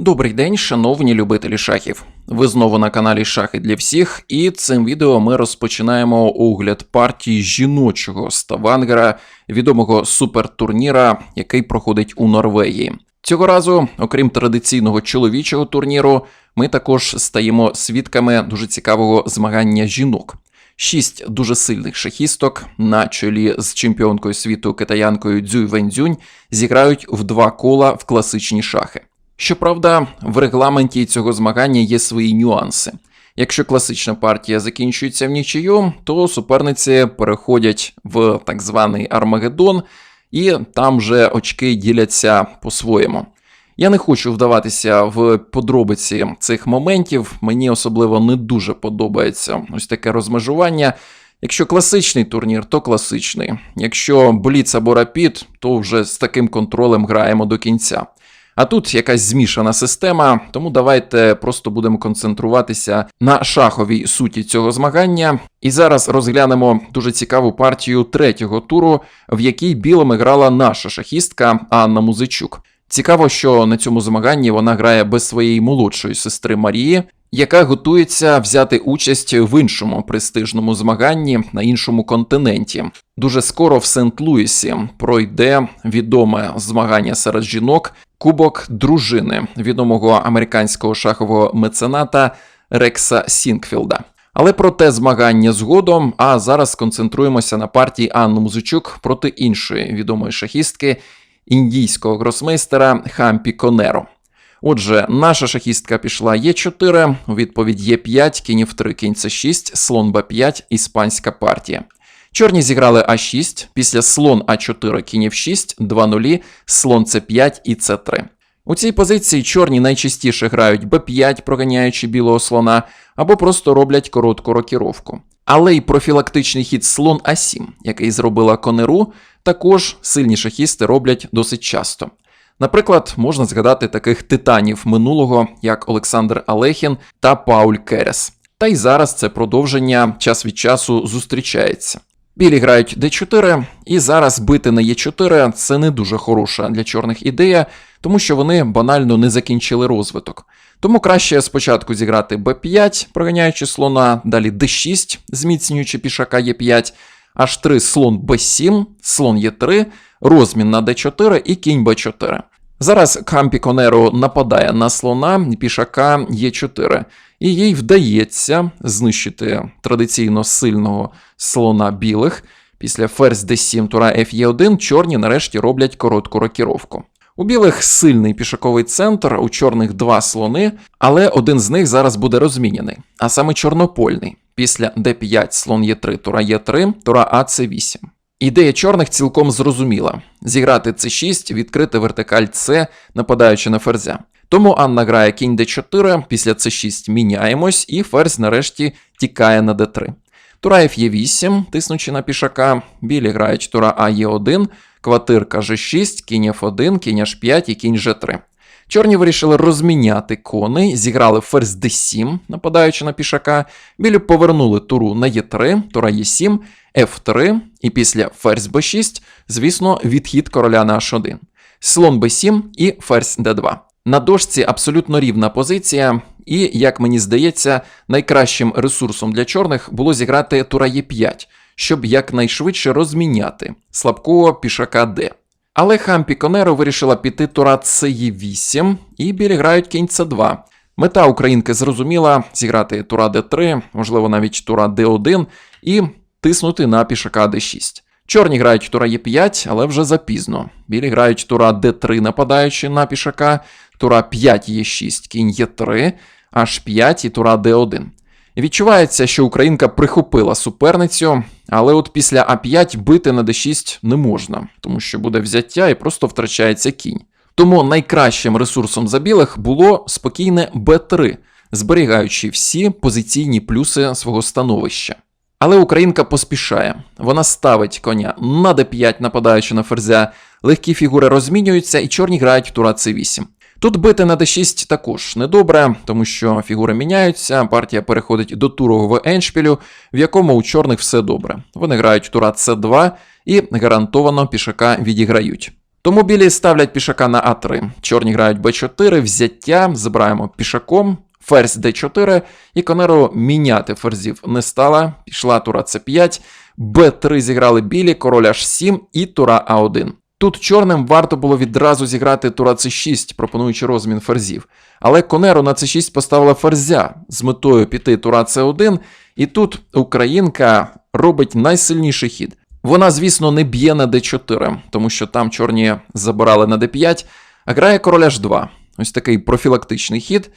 Добрий день, шановні любителі шахів. Ви знову на каналі Шахи для всіх, і цим відео ми розпочинаємо огляд партії жіночого ставангера, відомого супертурніра, який проходить у Норвегії. Цього разу, окрім традиційного чоловічого турніру, ми також стаємо свідками дуже цікавого змагання жінок. Шість дуже сильних шахісток на чолі з чемпіонкою світу китаянкою Дзюй Вензюнь зіграють в два кола в класичні шахи. Щоправда, в регламенті цього змагання є свої нюанси. Якщо класична партія закінчується в нічию, то суперниці переходять в так званий Армагеддон, і там вже очки діляться по-своєму. Я не хочу вдаватися в подробиці цих моментів, мені особливо не дуже подобається ось таке розмежування. Якщо класичний турнір, то класичний. Якщо бліц або рапід, то вже з таким контролем граємо до кінця. А тут якась змішана система, тому давайте просто будемо концентруватися на шаховій суті цього змагання. І зараз розглянемо дуже цікаву партію третього туру, в якій білими грала наша шахістка Анна Музичук. Цікаво, що на цьому змаганні вона грає без своєї молодшої сестри Марії, яка готується взяти участь в іншому престижному змаганні на іншому континенті. Дуже скоро в Сент-Луісі пройде відоме змагання серед жінок Кубок дружини відомого американського шахового мецената Рекса Сінкфілда. Але про те змагання згодом. А зараз сконцентруємося на партії Анну Музичук проти іншої відомої шахістки індійського гросмейстера Хампі Конеро. Отже, наша шахістка пішла Е4, у відповідь Е5, кінь F3, кінь С6, слон Б5, іспанська партія. Чорні зіграли А6, після слон А4, кінь F6, 2 нулі, слон С5 і С3. У цій позиції чорні найчастіше грають Б5, проганяючи білого слона, або просто роблять коротку рокіровку. Але й профілактичний хід слон А7, який зробила Конеру, також сильні шахісти роблять досить часто. Наприклад, можна згадати таких титанів минулого, як Олександр Алехін та Пауль Керес. Та й зараз це продовження час від часу зустрічається. Білі грають d4, і зараз бити на e4 це не дуже хороша для чорних ідея, тому що вони банально не закінчили розвиток. Тому краще спочатку зіграти b5, проганяючи слона, далі d6, зміцнюючи пішака e5, h3 слон b7, слон e3, розмін на d4 і кінь b4. Зараз Кампі Конеро нападає на слона пішака Е4, і їй вдається знищити традиційно сильного слона білих. Після ферзь d7 тура Ф'Е1 чорні нарешті роблять коротку рокіровку. У білих сильний пішаковий центр, у чорних два слони, але один з них зараз буде розміняний, а саме чорнопольний. Після d5 слон Е3, тура Е3, тура А С8. Ідея чорних цілком зрозуміла: зіграти С6, відкрити вертикаль С, нападаючи на ферзя. Тому Анна грає кінь d4, після С6 міняємось, і ферзь нарешті тікає на d3. Тура Ф'Е8, тиснучи на пішака, білі грають тура А Е1, квартирка G6, кінь F1, кінь H5 і кінь G3. Чорні вирішили розміняти коней, зіграли ферзь d7, нападаючи на пішака, білі повернули туру на Е3, тура Е7, F3, і після ферзь b6, звісно, відхід короля на H1. Слон b7 і ферзь d2. На дошці абсолютно рівна позиція, і, як мені здається, найкращим ресурсом для чорних було зіграти тура Е5, щоб якнайшвидше розміняти слабкого пішака d. Але Хампі Конеро вирішила піти тура Це8, і білі грають кінь С2. Мета українки зрозуміла зіграти тура Д3, можливо, навіть тура Д1, і тиснути на пішака d6. Чорні грають тура Е5, але вже запізно. Білі грають тура d3, нападаючи на пішака, тура 5 Е6, кінь Е3, H5 і тура d1. Відчувається, що українка прихопила суперницю, але от після А5 бити на d6 не можна, тому що буде взяття і просто втрачається кінь. Тому найкращим ресурсом за білих було спокійне Б3, зберігаючи всі позиційні плюси свого становища. Але українка поспішає. Вона ставить коня на d5, нападаючи на ферзя, легкі фігури розмінюються, і чорні грають в тура c8. Тут бити на d6 також недобре, тому що фігури міняються, партія переходить до турового еншпілю, в якому у чорних все добре. Вони грають тура c2 і гарантовано пішака відіграють. Тому білі ставлять пішака на А3. Чорні грають Б4, взяття, забираємо пішаком, ферзь Д4, і Конеро міняти ферзів не стала. Пішла тура С5, Б3 зіграли білі, король H7 і тура А1. Тут чорним варто було відразу зіграти тура С6, пропонуючи розмін ферзів. Але Конеро на С6 поставила ферзя з метою піти тура С1, і тут Українка робить найсильніший хід. Вона, звісно, не б'є на d4, тому що там чорні забирали на d5, а грає король h2. Ось такий профілактичний хід.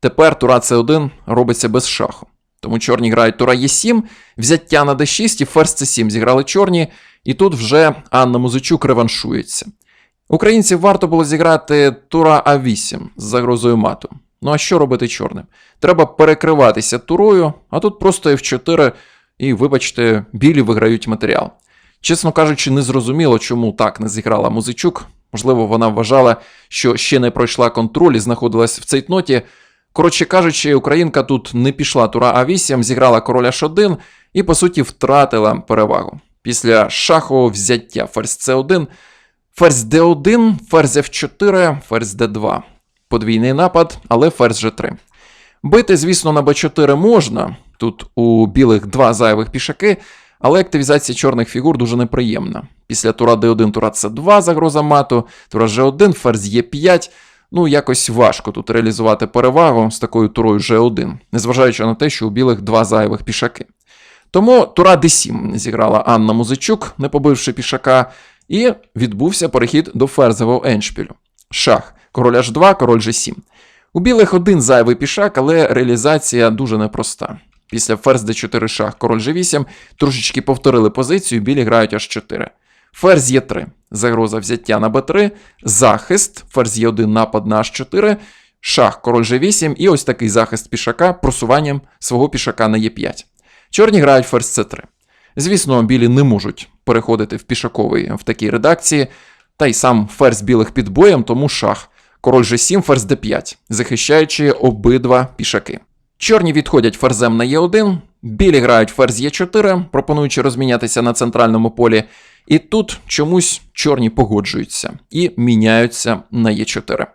Тепер тура c1 робиться без шаху. Тому чорні грають тура e7, взяття на d6 і ферзь c7 зіграли чорні, і тут вже Анна Музичук реваншується. Українців варто було зіграти тура а8 з загрозою мату. Ну а що робити чорним? Треба перекриватися турою, а тут просто f4 і, вибачте, білі виграють матеріал. Чесно кажучи, не зрозуміло, чому так не зіграла Музичук. Можливо, вона вважала, що ще не пройшла контроль і знаходилась в цейтноті. Коротше кажучи, українка тут не пішла тура А8, зіграла короля H1 і, по суті, втратила перевагу. Після шахового взяття ферзь С1, ферзь Д1, ферзь F4, ферзь Д2. Подвійний напад, але ферзь G3. Бити, звісно, на Б4 можна. Тут у білих два зайвих пішаки, але активізація чорних фігур дуже неприємна. Після тура d1, тура c2 загроза мату, тура g1, ферзь e5. Ну, якось важко тут реалізувати перевагу з такою турою g1, незважаючи на те, що у білих два зайвих пішаки. Тому тура d7 зіграла Анна Музичук, не побивши пішака, і відбувся перехід до ферзового еншпілю. Шах, король h2, король g7. У білих один зайвий пішак, але реалізація дуже непроста. Після ферзь d4 шах, король g8, трошечки повторили позицію, білі грають h4. Ферзь Е3, загроза взяття на Б3, захист, ферзь Е1 напад на H4, шах, король G8 і ось такий захист пішака просуванням свого пішака на Е5. Чорні грають ферзь С3. Звісно, білі не можуть переходити в пішаковий в такій редакції, та й сам ферзь білих під боєм, тому шах. Король G7, ферзь D5, захищаючи обидва пішаки. Чорні відходять ферзем на Е1, білі грають ферзь Е4, пропонуючи розмінятися на центральному полі. І тут чомусь чорні погоджуються і міняються на Е4.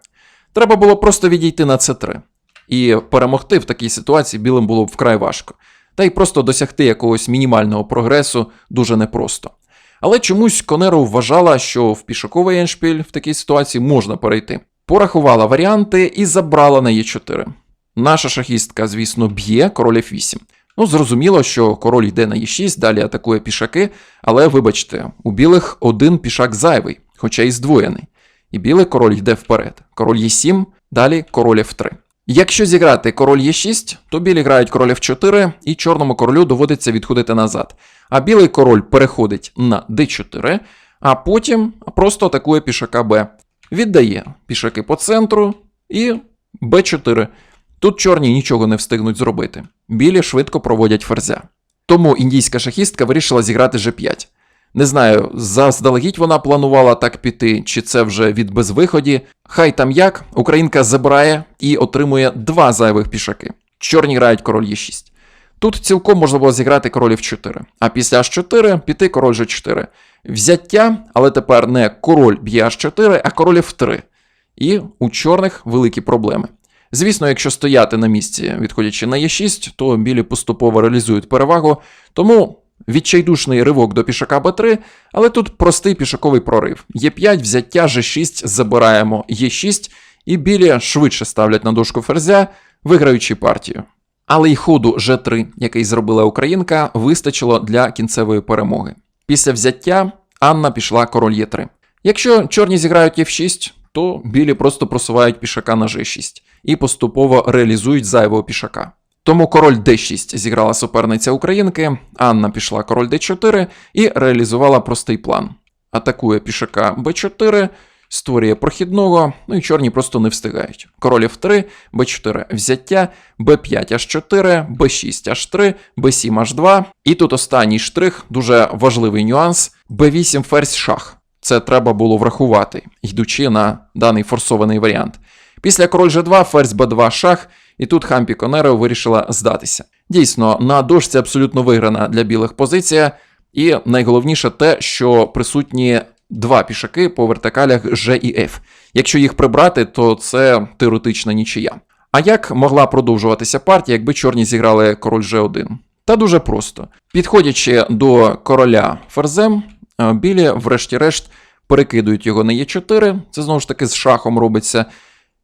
Треба було просто відійти на С3. І перемогти в такій ситуації білим було б вкрай важко. Та й просто досягти якогось мінімального прогресу дуже непросто. Але чомусь Конеру вважала, що в пішаковий еншпіль в такій ситуації можна перейти. Порахувала варіанти і забрала на Е4. Наша шахістка, звісно, б'є король F8. Ну, зрозуміло, що король йде на Е6, далі атакує пішаки, але вибачте, у білих один пішак зайвий, хоча й здвоєний. І білий король йде вперед. Король Е7, далі король F3. Якщо зіграти король Е6, то білі грають король F4, і чорному королю доводиться відходити назад. А білий король переходить на d4, а потім просто атакує пішака Б. Віддає пішаки по центру і Б4. Тут чорні нічого не встигнуть зробити. Білі швидко проводять ферзя. Тому індійська шахістка вирішила зіграти G5. Не знаю, заздалегідь вона планувала так піти, чи це вже від безвиході. Хай там як, українка забирає і отримує два зайвих пішаки. Чорні грають король Е6. Тут цілком можна було зіграти король F4, а після H4 піти король G4. Взяття, але тепер не король б'є H4, а король F3. І у чорних великі проблеми. Звісно, якщо стояти на місці, відходячи на Е6, то білі поступово реалізують перевагу, тому відчайдушний ривок до пішака Б3, але тут простий пішаковий прорив. Е5, взяття G6, забираємо Е6, і білі швидше ставлять на дошку ферзя, виграючи партію. Але й ходу G3, який зробила Українка, вистачило для кінцевої перемоги. Після взяття Анна пішла король Е3. Якщо чорні зіграють F6, то білі просто просувають пішака на G6 і поступово реалізують зайвого пішака. Тому король d6 зіграла суперниця Українки, Анна пішла король d4 і реалізувала простий план. Атакує пішака b4, створює прохідного, ну і чорні просто не встигають. Король f3, b4 взяття, b5 h4, b6 h3, b7 h2. І тут останній штрих, дуже важливий нюанс: b8 ферзь шах. Це треба було врахувати, йдучи на даний форсований варіант. Після король G2, ферзь b2 шах, і тут Хампі Конеро вирішила здатися. Дійсно, на дошці абсолютно виграна для білих позиція, і найголовніше те, що присутні два пішаки по вертикалях G і F. Якщо їх прибрати, то це теоретична нічия. А як могла продовжуватися партія, якби чорні зіграли король G1? Та дуже просто. Підходячи до короля ферзем, е, білі, врешті-решт, перекидують його на Е4, це знову ж таки з шахом робиться,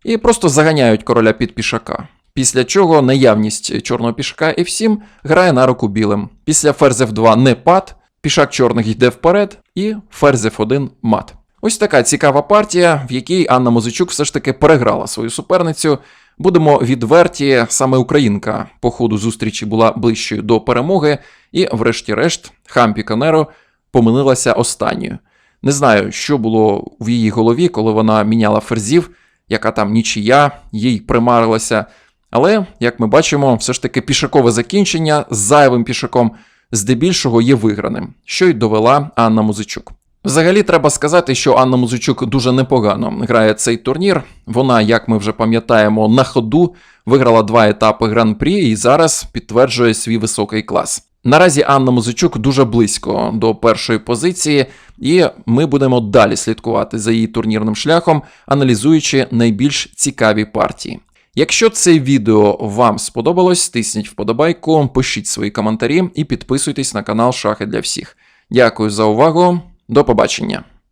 і просто заганяють короля під пішака. Після чого наявність чорного пішака F7 грає на руку білим. Після ферзь F2 не пад, пішак чорних йде вперед, і ферзь F1 мат. Ось така цікава партія, в якій Анна Музичук все ж таки переграла свою суперницю. Будемо відверті, саме українка по ходу зустрічі була ближчою до перемоги, і, врешті-решт, Хампі Канеро помилилася останньою. Не знаю, що було в її голові, коли вона міняла ферзів, яка там нічия, їй примарилася. Але, як ми бачимо, все ж таки пішакове закінчення з зайвим пішаком здебільшого є виграним, що й довела Анна Музичук. Взагалі треба сказати, що Анна Музичук дуже непогано грає цей турнір. Вона, як ми вже пам'ятаємо, на ходу виграла два етапи гран-прі і зараз підтверджує свій високий клас. Наразі Анна Музичук дуже близько до першої позиції, і ми будемо далі слідкувати за її турнірним шляхом, аналізуючи найбільш цікаві партії. Якщо це відео вам сподобалось, тисніть вподобайку, пишіть свої коментарі і підписуйтесь на канал Шахи для всіх. Дякую за увагу, до побачення!